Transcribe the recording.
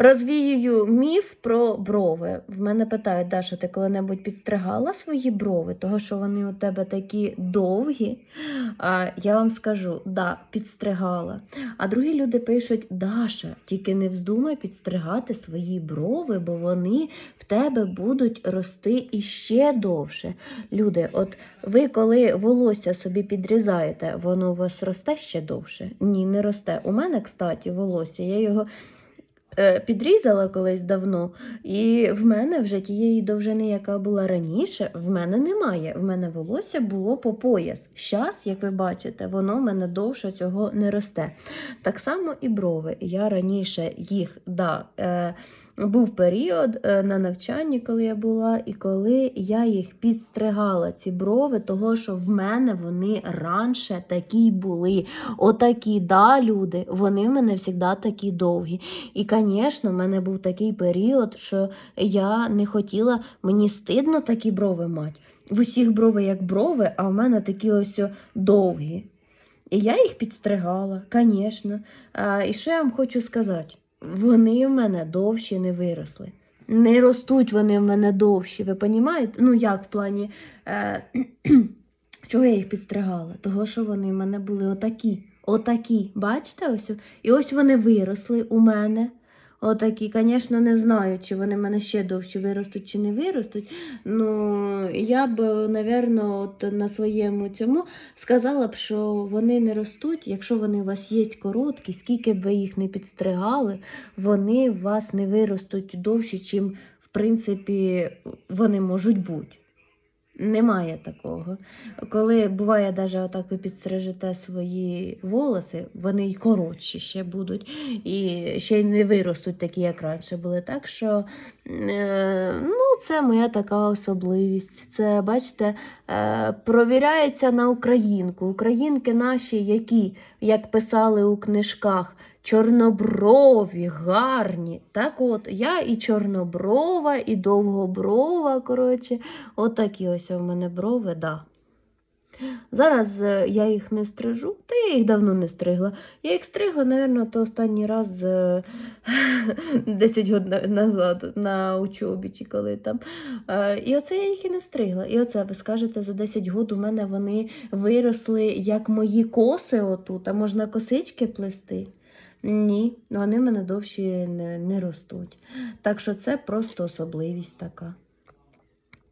Розвіюю міф про брови. В мене питають, Даша, ти коли-небудь підстригала свої брови, того що вони у тебе такі довгі. А, я вам скажу, да, підстригала. А другі люди пишуть: Даша, тільки не вздумай підстригати свої брови, бо вони в тебе будуть рости іще довше. Люди, от ви коли волосся собі підрізаєте, воно у вас росте ще довше? Ні, не росте. У мене, кстати, волосся, я його підрізала колись давно, і в мене вже тієї довжини, яка була раніше, в мене немає. В мене волосся було по пояс. Щас, як ви бачите, воно в мене довше цього не росте. Так само і брови. Я раніше їх, да, е, був період е, на навчанні, коли я була, і коли я їх підстригала, ці брови, того що в мене вони раніше такі були. Отакі, да, люди, вони в мене завжди такі довгі. І, звісно, в мене був такий період, що я не хотіла, мені стидно такі брови мати. В усіх брови як брови, а в мене такі ось довгі. І я їх підстригала, звісно. І що я вам хочу сказати? Вони в мене довші не виросли. Не ростуть вони в мене довші, ви розумієте? Ну як в плані, е, чого я їх підстригала? Того, що вони в мене були отакі. Отакі. Бачите? ось? І ось вони виросли у мене. Отакі, звісно, не знаю, чи вони мене ще довші виростуть чи не виростуть. Ну, я б, напевно, от на своєму цьому сказала б, що вони не ростуть, якщо вони у вас є короткі, скільки б ви їх не підстригали, вони у вас не виростуть довше, чим, в принципі, вони можуть бути. Немає такого. Коли буває, навіть отак ви підстрижете свої волоси, вони й коротші ще будуть, і ще й не виростуть такі, як раніше були. Так що е, ну, це моя така особливість. Це, бачите, е, провіряється на українку. Українки наші, які, як писали у книжках, чорноброві, гарні. Так от, я і чорноброва, і довгоброва, коротше, отакі ось у мене брови, да. Зараз е, я їх не стрижу, та я їх давно не стригла. Я їх стригла, мабуть, то останній раз е, 10 років назад на учобі чи коли там. Е, І оце я їх і не стригла. І оце ви скажете, за 10 років у мене вони виросли як мої коси отут, а можна косички плести. Ні, вони в мене довші не, ростуть. Так що це просто особливість така.